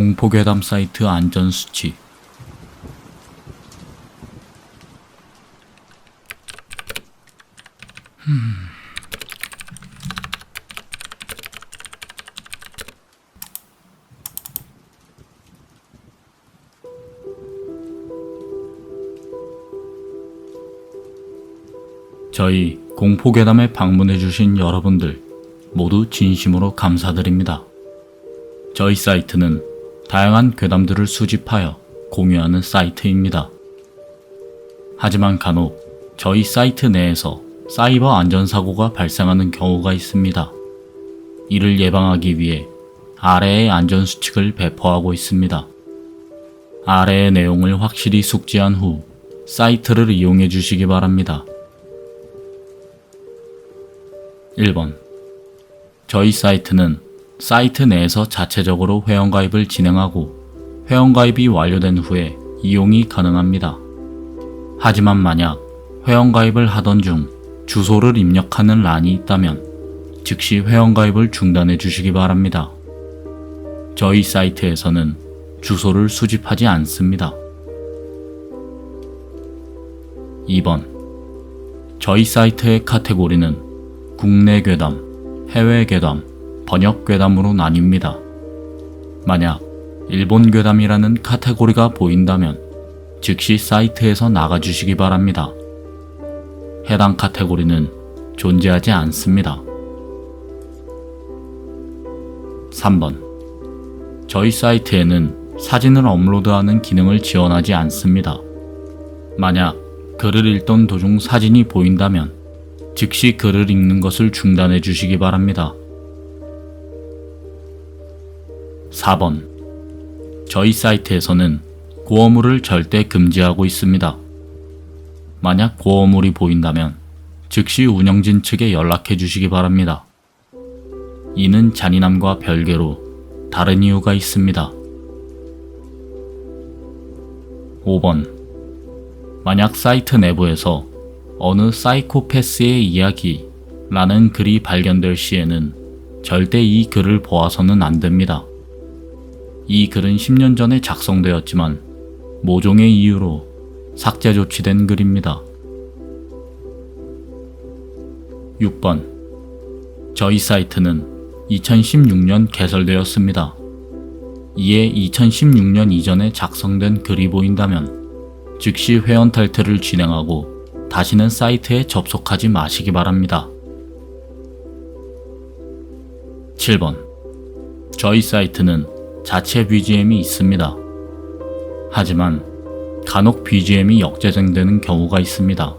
공포괴담 사이트 안전수칙 저희 공포괴담에 방문해주신 여러분들 모두 진심으로 감사드립니다. 저희 사이트는 다양한 괴담들을 수집하여 공유하는 사이트입니다. 하지만 간혹 저희 사이트 내에서 사이버 안전사고가 발생하는 경우가 있습니다. 이를 예방하기 위해 아래의 안전수칙을 배포하고 있습니다. 아래의 내용을 확실히 숙지한 후 사이트를 이용해 주시기 바랍니다. 1번. 저희 사이트는 사이트 내에서 자체적으로 회원가입을 진행하고 회원가입이 완료된 후에 이용이 가능합니다. 하지만 만약 회원가입을 하던 중 주소를 입력하는 란이 있다면 즉시 회원가입을 중단해 주시기 바랍니다. 저희 사이트에서는 주소를 수집하지 않습니다. 2번. 저희 사이트의 카테고리는 국내 괴담, 해외 괴담, 번역 괴담으로 나뉩니다. 만약 일본 괴담이라는 카테고리가 보인다면 즉시 사이트에서 나가주시기 바랍니다. 해당 카테고리는 존재하지 않습니다. 3번. 저희 사이트에는 사진을 업로드하는 기능을 지원하지 않습니다. 만약 글을 읽던 도중 사진이 보인다면 즉시 글을 읽는 것을 중단해 주시기 바랍니다. 4번. 저희 사이트에서는 고어물을 절대 금지하고 있습니다. 만약 고어물이 보인다면 즉시 운영진 측에 연락해 주시기 바랍니다. 이는 잔인함과 별개로 다른 이유가 있습니다. 5번. 만약 사이트 내부에서 어느 사이코패스의 이야기 라는 글이 발견될 시에는 절대 이 글을 보아서는 안 됩니다. 이 글은 10년 전에 작성되었지만 모종의 이유로 삭제 조치된 글입니다. 6번. 저희 사이트는 2016년 개설되었습니다. 이에 2016년 이전에 작성된 글이 보인다면 즉시 회원 탈퇴를 진행하고 다시는 사이트에 접속하지 마시기 바랍니다. 7번. 저희 사이트는 자체 BGM이 있습니다. 하지만 간혹 BGM이 역재생되는 경우가 있습니다.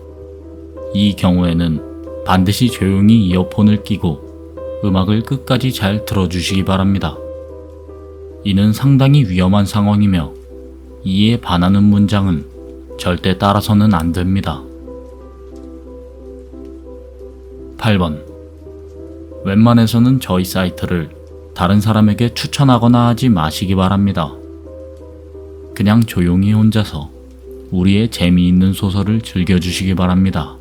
이 경우에는 반드시 조용히 이어폰을 끼고 음악을 끝까지 잘 들어주시기 바랍니다. 이는 상당히 위험한 상황이며 이에 반하는 문장은 절대 따라서는 안 됩니다. 8번. 웬만해서는 저희 사이트를 다른 사람에게 추천하거나 하지 마시기 바랍니다. 그냥 조용히 혼자서 우리의 재미있는 소설을 즐겨주시기 바랍니다.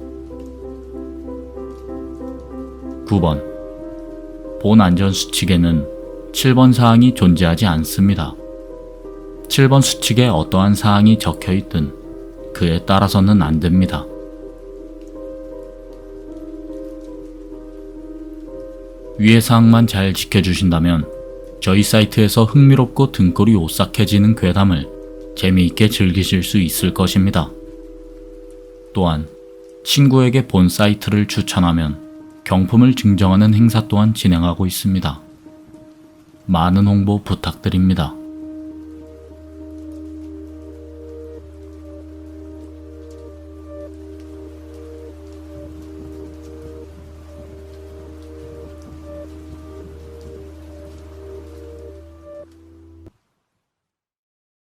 9번. 본 안전 수칙에는 7번 사항이 존재하지 않습니다. 7번 수칙에 어떠한 사항이 적혀 있든 그에 따라서는 안 됩니다. 위의 사항만 잘 지켜주신다면 저희 사이트에서 흥미롭고 등골이 오싹해지는 괴담을 재미있게 즐기실 수 있을 것입니다. 또한 친구에게 본 사이트를 추천하면 경품을 증정하는 행사 또한 진행하고 있습니다. 많은 홍보 부탁드립니다.